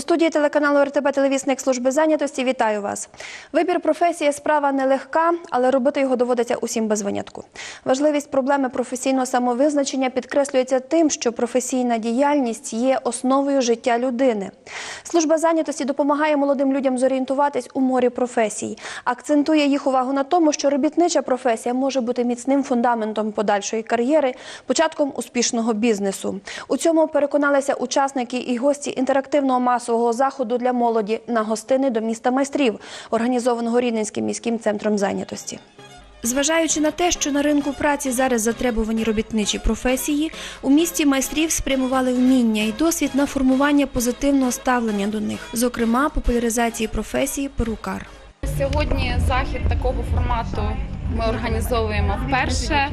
студії телеканалу РТБ Телевісник служби зайнятості вітаю вас. Вибір професії справа нелегка, але робити його доводиться усім без винятку. Важливість проблеми професійного самовизначення підкреслюється тим, що професійна діяльність є основою життя людини. Служба зайнятості допомагає молодим людям зорієнтуватись у морі професій, акцентує їх увагу на тому, що робітнича професія може бути міцним фундаментом подальшої кар'єри, початком успішного бізнесу. У цьому переконалися учасники і гості інтерактивного масового заходу для молоді на гостини до міста майстрів, організованого Рівненським міським центром зайнятості. Зважаючи на те, що на ринку праці зараз затребувані робітничі професії, у місті майстрів спрямували вміння і досвід на формування позитивного ставлення до них, зокрема популяризації професії перукар. Сьогодні захід такого формату ми організовуємо вперше.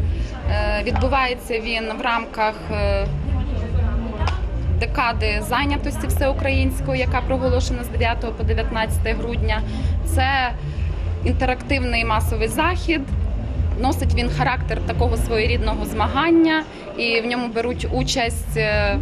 Е, Відбувається він в рамках е, декади зайнятості всеукраїнської, яка проголошена з 9 по 19 грудня. Це інтерактивний масовий захід. Носить він характер такого своєрідного змагання, і в ньому беруть участь е,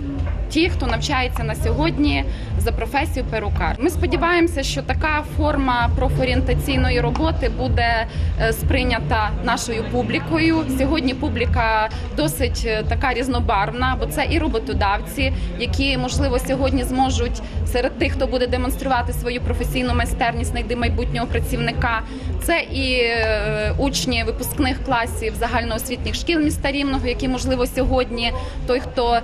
ті, хто навчається на сьогодні за професію перукар. Ми сподіваємося, що така форма профорієнтаційної роботи буде е, сприйнята нашою публікою. Сьогодні публіка досить е, така різнобарвна, бо це і роботодавці, які можливо сьогодні зможуть серед тих, хто буде демонструвати свою професійну майстерність, знайти майбутнього працівника. Це і е, учні випускних класів загальноосвітніх шкіл міста Рівного, які можливо сьогодні той, хто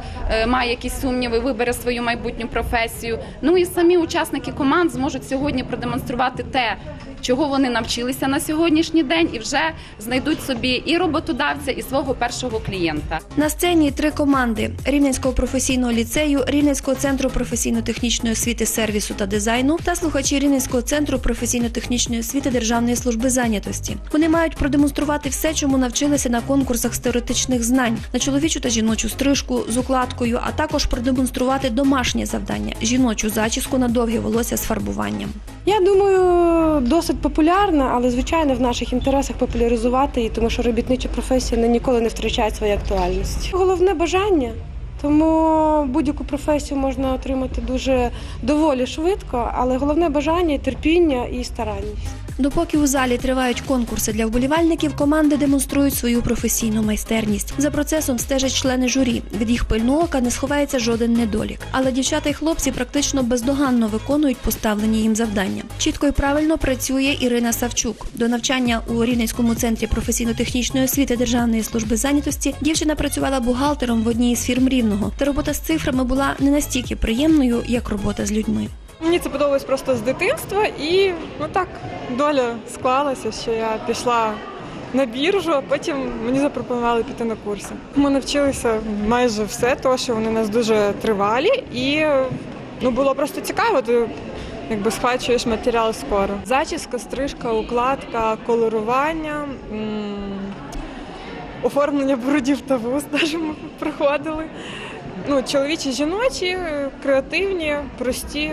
має якісь сумніви, вибере свою майбутню професію. Ну і самі учасники команд зможуть сьогодні продемонструвати те, чого вони навчилися на сьогоднішній день, і вже знайдуть собі і роботодавця, і свого першого клієнта. На сцені три команди Рівненського професійного ліцею, Рівненського центру професійно-технічної освіти, сервісу та дизайну та слухачі Рівненського центру професійно-технічної освіти Державної служби зайнятості. Вони мають продемонструвати все, чому навчилися на конкурсах з теоретичних знань на чоловічу та жіночу стрижку з укладкою, а також продемонструвати домашнє завдання жіночу зачіску на довге волосся з фарбуванням. Я думаю, досить популярна, але звичайно в наших інтересах популяризувати її, тому що робітнича професія не ніколи не втрачає своєї актуальності. Головне бажання. Тому будь-яку професію можна отримати дуже доволі швидко, але головне бажання, терпіння і старанність. Допоки у залі тривають конкурси для вболівальників, команди демонструють свою професійну майстерність. За процесом стежать члени журі. Від їх пильного ока не сховається жоден недолік. Але дівчата і хлопці практично бездоганно виконують поставлені їм завдання. Чітко і правильно працює Ірина Савчук. До навчання у Рівненському центрі професійно-технічної освіти Державної служби зайнятості дівчина працювала бухгалтером в одній із фірм рівного. Та робота з цифрами була не настільки приємною, як робота з людьми. Мені це подобалось просто з дитинства, і ну так доля склалася, що я пішла на біржу, а потім мені запропонували піти на курси. Ми навчилися майже все, тому що вони нас дуже тривалі, і ну було просто цікаво. Ти якби схвачуєш матеріал скоро. Зачіска, стрижка, укладка, колорування. Оформлення бородів та вуст навіть ми проходили. Ну, чоловічі, жіночі, креативні, прості.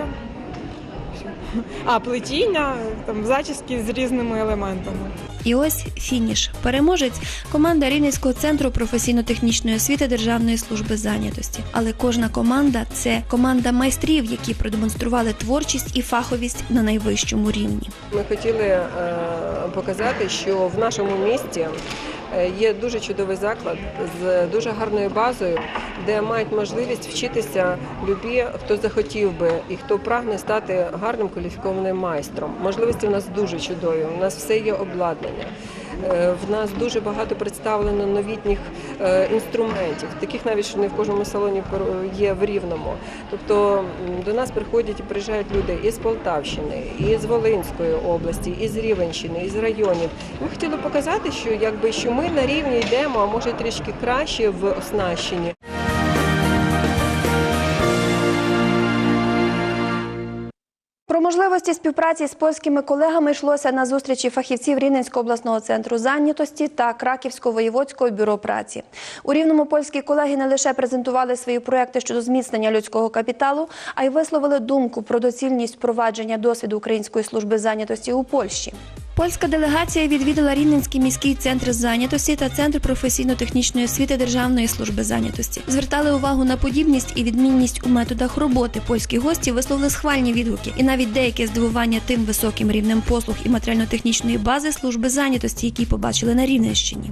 А, плетіння, там зачіски з різними елементами. І ось фініш. Переможець команда Рівненського центру професійно-технічної освіти Державної служби зайнятості. Але кожна команда це команда майстрів, які продемонстрували творчість і фаховість на найвищому рівні. Ми хотіли е, показати, що в нашому місті є дуже чудовий заклад з дуже гарною базою, де мають можливість вчитися любі, хто захотів би і хто прагне стати гарним кваліфікованим майстром. Можливості у нас дуже чудові. У нас все є обладнання. Е, В нас дуже багато представлено новітніх е, інструментів, таких навіть що не в кожному салоні є в Рівному. Тобто до нас приходять і приїжджають люди із Полтавщини, із Волинської області, із Рівенщини, із районів. Ми хотіли показати, що якби що ми на рівні йдемо, а може трішки краще в оснащенні. Про можливості співпраці з польськими колегами йшлося на зустрічі фахівців Рівненського обласного центру зайнятості та Краківського воєводського бюро праці. У рівному польські колеги не лише презентували свої проекти щодо зміцнення людського капіталу, а й висловили думку про доцільність впровадження досвіду Української служби зайнятості у Польщі. Польська делегація відвідала Рівненський міський центр зайнятості та центр професійно-технічної освіти Державної служби зайнятості. Звертали увагу на подібність і відмінність у методах роботи. Польські гості висловили схвальні відгуки, і навіть деяке здивування тим високим рівнем послуг і матеріально-технічної бази служби зайнятості, які побачили на Рівненщині.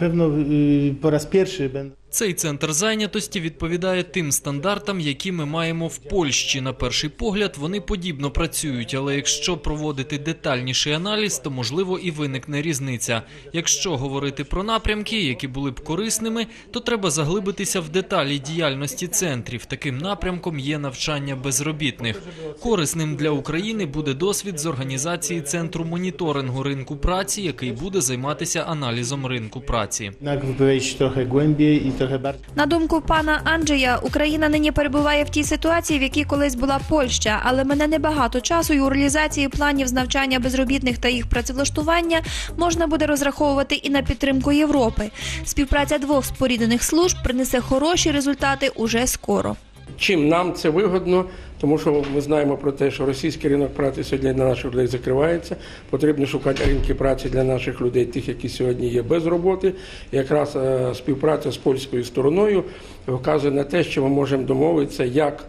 Pewno y, po raz pierwszy będą. Цей центр зайнятості відповідає тим стандартам, які ми маємо в Польщі. На перший погляд вони подібно працюють, але якщо проводити детальніший аналіз, то можливо і виникне різниця. Якщо говорити про напрямки, які були б корисними, то треба заглибитися в деталі діяльності центрів. Таким напрямком є навчання безробітних. Корисним для України буде досвід з організації центру моніторингу ринку праці, який буде займатися аналізом ринку праці. Jednak wejść trochę głębiej i. На думку пана Анджея, Україна нині перебуває в тій ситуації, в якій колись була Польща, але мене небагато часу, і у реалізації планів з навчання безробітних та їх працевлаштування можна буде розраховувати і на підтримку Європи. Співпраця двох споріднених служб принесе хороші результати уже скоро. Чим нам це вигодно, тому що ми знаємо про те, що російський ринок праці сьогодні для наших людей закривається. Потрібно шукати ринки праці для наших людей, тих, які сьогодні є без роботи. Якраз е, співпраця з польською стороною вказує на те, що ми можемо домовитися, як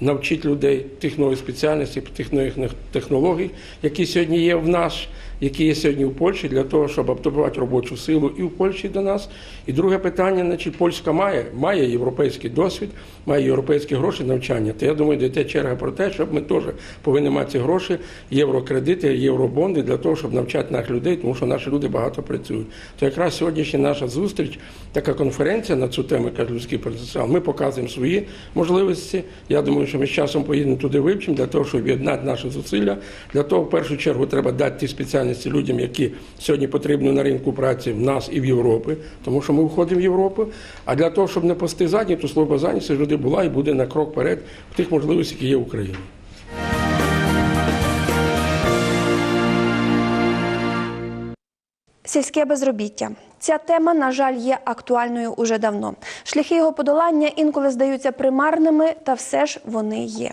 навчити людей тих нових спеціальностей, тих нових технологій, які сьогодні є в нас, які є сьогодні в Польщі, для того, щоб адаптувати робочу силу і в Польщі до нас. І друге питання, значить, Польська має, має європейський досвід, має європейські гроші навчання. То я думаю, йде черга про те, щоб ми теж повинні мати ці гроші, єврокредити, євробонди для того, щоб навчати наших людей, тому що наші люди багато працюють. То якраз сьогоднішня наша зустріч, така конференція на цю тему, яка людський потенціал. Ми показуємо свої можливості. Я думаю, що ми з часом поїдемо туди вивчимо для того, щоб об'єднати наші зусилля. Для того, в першу чергу, треба дати ті спеціальності людям, які сьогодні потрібні на ринку праці в нас і в Європі, тому що ми входимо в Європу. А для того, щоб не пасти задні, то служба зайнятості завжди була і буде на крок вперед в тих можливостях, які є в Україні. Сільське безробіття. Ця тема, на жаль, є актуальною уже давно. Шляхи його подолання інколи здаються примарними, та все ж вони є.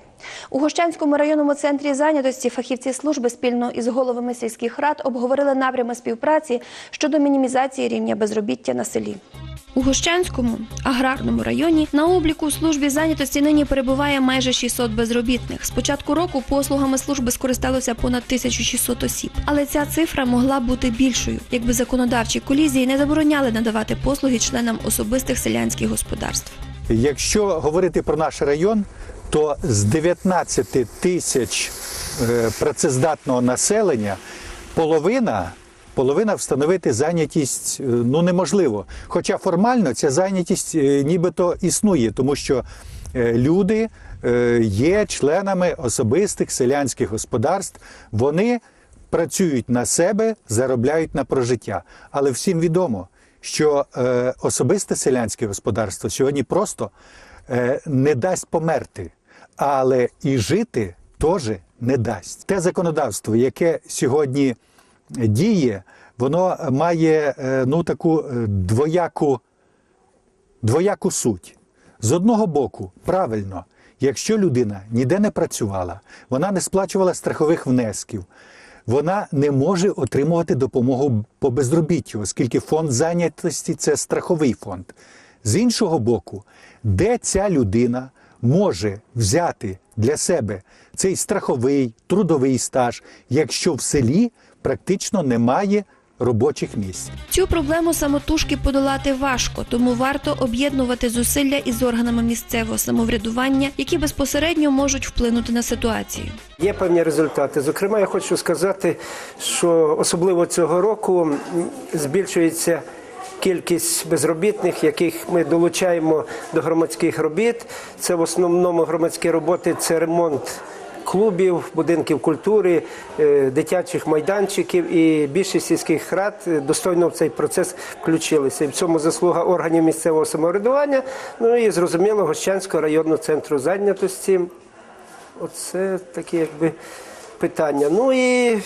У Гощанському районному центрі зайнятості фахівці служби спільно із головами сільських рад обговорили напрями співпраці щодо мінімізації рівня безробіття на селі. У Гощанському аграрному районі на обліку у службі зайнятості нині перебуває майже 600 безробітних. З початку року послугами служби скористалося понад 1600 осіб. Але ця цифра могла бути більшою, якби законодавчі колізії не забороняли надавати послуги членам особистих селянських господарств. Якщо говорити про наш район, то з 19 тисяч е, працездатного населення половина. Половина встановити зайнятість е, ну неможливо. Хоча формально ця зайнятість е, нібито існує, тому що люди є членами особистих селянських господарств. Вони працюють на себе, заробляють на прожиття. Але всім відомо, що е, особисте селянське господарство сьогодні просто е, не дасть померти, але і жити теж не дасть. Те законодавство, яке сьогодні діє, воно має е, ну таку е, двояку, двояку суть. З одного боку, правильно, якщо людина ніде не працювала, вона не сплачувала страхових внесків, вона не може отримувати допомогу по безробіттю, оскільки фонд зайнятості це страховий фонд. З іншого боку, де ця людина може взяти для себе цей страховий трудовий стаж, якщо в селі практично немає робочих місць. Цю проблему самотужки подолати важко, тому варто об'єднувати зусилля із органами місцевого самоврядування, які безпосередньо можуть вплинути на ситуацію. Є певні результати. Зокрема, я хочу сказати, що особливо цього року збільшується кількість безробітних, яких ми долучаємо до громадських робіт. Це в основному громадські роботи, це ремонт. Клубів, будинків культури, е, дитячих майданчиків і більшість сільських рад достойно в цей процес включилися. І в цьому заслуга органів місцевого самоврядування, ну і зрозуміло Гощанського районного центру зайнятості. Оце такі якби питання. Ну і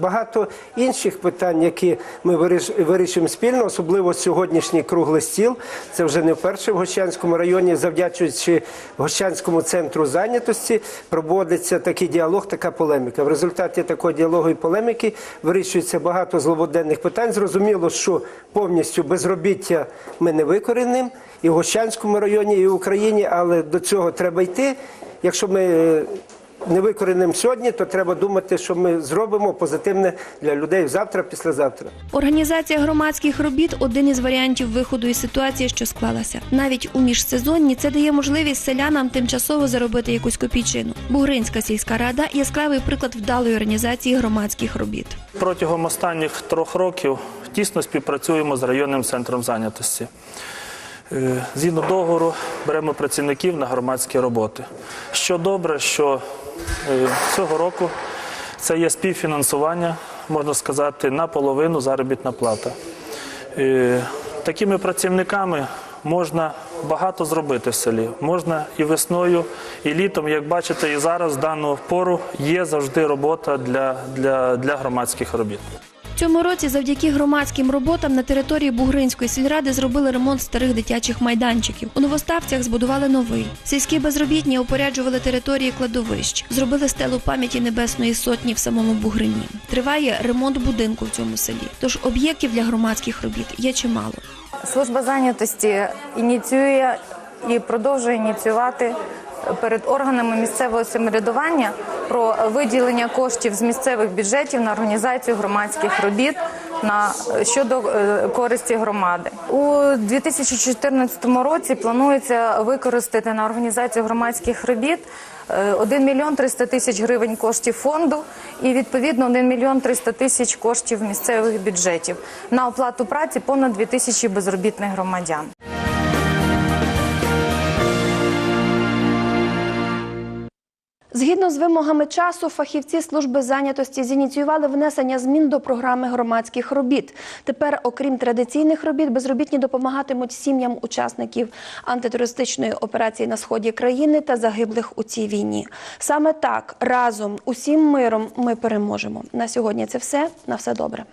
багато інших питань, які ми виріш- вирішуємо спільно, особливо сьогоднішній круглий стіл. Це вже не вперше в Гощанському районі, завдячуючи Гощанському центру зайнятості, проводиться такий діалог, така полеміка. В результаті такого діалогу і полеміки вирішується багато злободенних питань. Зрозуміло, що повністю безробіття ми не викорінимо і в Гощанському районі, і в Україні, але до цього треба йти. Якщо ми не викорінимо сьогодні, то треба думати, що ми зробимо позитивне для людей завтра, післязавтра. Організація громадських робіт один із варіантів виходу із ситуації, що склалася. Навіть у міжсезонні це дає можливість селянам тимчасово заробити якусь копійчину. Бугринська сільська рада яскравий приклад вдалої організації громадських робіт. Протягом останніх трьох років тісно співпрацюємо з районним центром зайнятості. Е, Згідно договору беремо працівників на громадські роботи. Що добре, що цього року це є співфінансування, можна сказати, наполовину заробітна плата. Е, Такими працівниками можна багато зробити в селі. Можна і весною, і літом, як бачите, і зараз в дану пору є завжди робота для, для, для громадських робіт. Цьому році завдяки громадським роботам на території Бугринської сільради зробили ремонт старих дитячих майданчиків. У новоставцях збудували новий. Сільські безробітні опоряджували території кладовищ, зробили стелу пам'яті Небесної Сотні в самому Бугрині. Триває ремонт будинку в цьому селі. Тож об'єктів для громадських робіт є чимало. Служба зайнятості ініціює і продовжує ініціювати перед органами місцевого самоврядування про виділення коштів з місцевих бюджетів на організацію громадських робіт на щодо е, користі громади у 2014 році. Планується використати на організацію громадських робіт е, 1 мільйон 300 тисяч гривень коштів фонду і відповідно 1 мільйон 300 тисяч коштів місцевих бюджетів на оплату праці понад 2 тисячі безробітних громадян. Згідно з вимогами часу, фахівці служби зайнятості зініціювали внесення змін до програми громадських робіт. Тепер, окрім традиційних робіт, безробітні допомагатимуть сім'ям учасників антитерористичної операції на сході країни та загиблих у цій війні. Саме так разом усім миром ми переможемо. На сьогодні це все. На все добре.